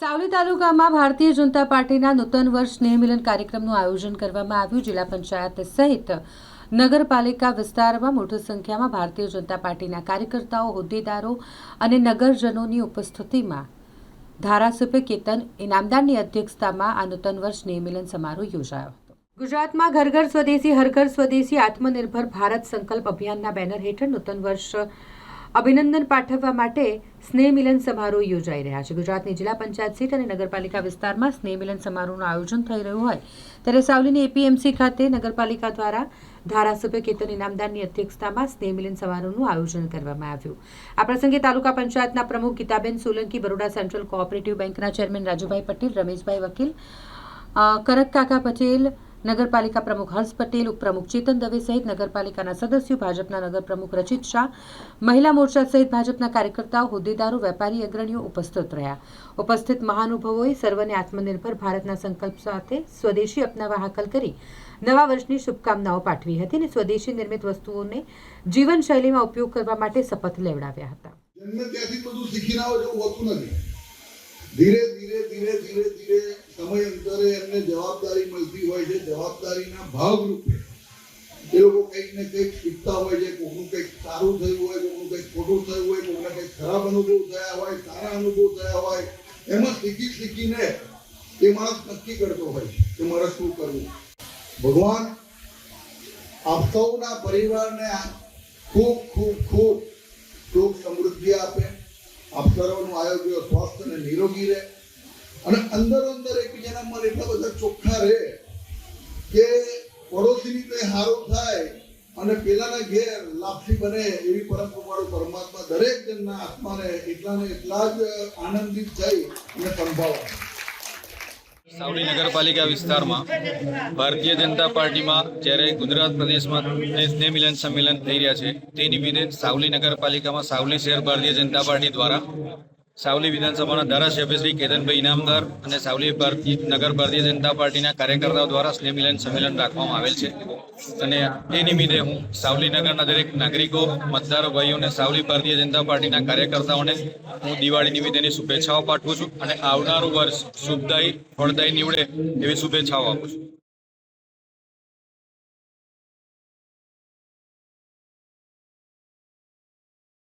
સાવલી તાલુકામાં ભારતીય જનતા પાર્ટીના નૂતન વર્ષ સ્નેહમિલન કાર્યક્રમનું આયોજન કરવામાં આવ્યું. જિલ્લા પંચાયત સહિત નગરપાલિકા વિસ્તારમાં મોટી સંખ્યામાં ભારતીય જનતા પાર્ટીના કાર્યકર્તાઓ, હોદ્દેદારો અને નગરજનોની ઉપસ્થિતિમાં ધારાસભ્ય કેતન ઇનામદારની અધ્યક્ષતામાં આ નૂતન વર્ષ સ્નેહમિલન સમારોહ યોજાયો હતો. ગુજરાતમાં ઘર ઘર સ્વદેશી હર ઘર સ્વદેશી આત્મનિર્ભર ભારત સંકલ્પ અભિયાનના બેનર હેઠળ નૂતન વર્ષ અભિનંદન પાઠવવા માટે સ્નેહ મિલન સમારોહ યોજાઈ રહ્યા છે. ગુજરાતની જિલ્લા પંચાયત સીટ અને નગરપાલિકા વિસ્તારમાં સ્નેહ મિલન સમારોહનું આયોજન થઈ રહ્યું હોય ત્યારે સાવલીની એપીએમસી ખાતે નગરપાલિકા દ્વારા ધારાસભ્ય કેતન ઇનામદારની અધ્યક્ષતામાં સ્નેહ મિલન સમારોહનું આયોજન કરવામાં આવ્યું. આ પ્રસંગે તાલુકા પંચાયતના પ્રમુખ ગીતાબેન સોલંકી, બરોડા સેન્ટ્રલ કોઓપરેટિવ બેંકના ચેરમેન રાજુભાઈ પટેલ, રમેશભાઈ વકીલ કરક કાકા પટેલ નગરપાલિકા પ્રમુખ હર્ષ પટેલ, ઉપપ્રમુખ ચેતન દવે સહિત નગરપાલિકાના સદસ્યો, ભાજપના નગર પ્રમુખ રચિત શાહ, મહિલા મોરચા સહિત ભાજપના કાર્યકર્તાઓ, હોદ્દેદારો, વેપારી અગ્રણીઓ ઉપસ્થિત રહ્યા. ઉપસ્થિત મહાનુભાવોએ સર્વને આત્મનિર્ભર ભારતના સંકલ્પ સાથે સ્વદેશી અપનાવવા હાકલ કરી, નવા વર્ષની શુભકામનાઓ પાઠવી હતી અને સ્વદેશી નિર્મિત વસ્તુઓને જીવનશૈલીમાં ઉપયોગ કરવા માટે શપથ લેવડાવ્યા હતા. ધીરે ધીરે ધીરે ધીરે ધીરે સમય અંતરે એમને જવાબદારી મળતી હોય છે, જવાબદારીના ભાગરૂપે. એ લોકો કંઈક ને કંઈક શીખતા હોય છે, કોકનું કંઈક સારું થયું હોય, કોકનું કંઈક ખોટું થયું હોય, કોકને કંઈક ખરાબ અનુભવ થયા હોય, સારા અનુભવ થયા હોય, એમાં શીખી શીખીને એ માણસ નક્કી કરતો હોય કે મારે શું કરવું. ભગવાન આપ સૌના પરિવારને ખૂબ ખૂબ ખૂબ સુખ સમૃદ્ધિ આપે. આપ સર્વનું આરોગ્ય સ્વાસ્થ્ય અને નિરોગી રહે. અને અંદર અંદર એકબીજાના મન એટલા બધા ચોખ્ખા રહે કે પડોશીની કંઈ હારો થાય અને પેલાના ઘેર લાપસી બને એવી કૃપાળુ પરમાત્મા દરેક જણના આત્માને એટલા ને એટલા જ આનંદિત થઈ અને સંભાવે સાવલી નગરપાલિકા વિસ્તારમાં ભારતીય જનતા પાર્ટીમાં જ્યારે ગુજરાત પ્રદેશમાં જે સ્નેહ મિલન સંમેલન થઈ રહ્યા છે, તે નિમિત્તે સાવલી નગરપાલિકામાં સાવલી શહેર ભારતીય જનતા પાર્ટી દ્વારા સાવલી વિધાનસભાના ધારાસભ્ય શ્રી કેતનભાઈ ઇનામદાર અને સાવલી ભારતીય નગર ભારતીય જનતા પાર્ટીના કાર્યકર્તાઓ દ્વારા સ્નેહ મિલન સંમેલન રાખવામાં આવેલ છે. અને એ નિમિત્તે હું સાવલી નગરના દરેક નાગરિકો, મતદારો ભાઈઓને સાવલી ભારતીય જનતા પાર્ટીના કાર્યકર્તાઓને હું દિવાળી નિમિત્તેની શુભેચ્છાઓ પાઠવું છું અને આવનારું વર્ષ શુભદાયી, ફળદાયી નીવડે એવી શુભેચ્છાઓ આપું છું.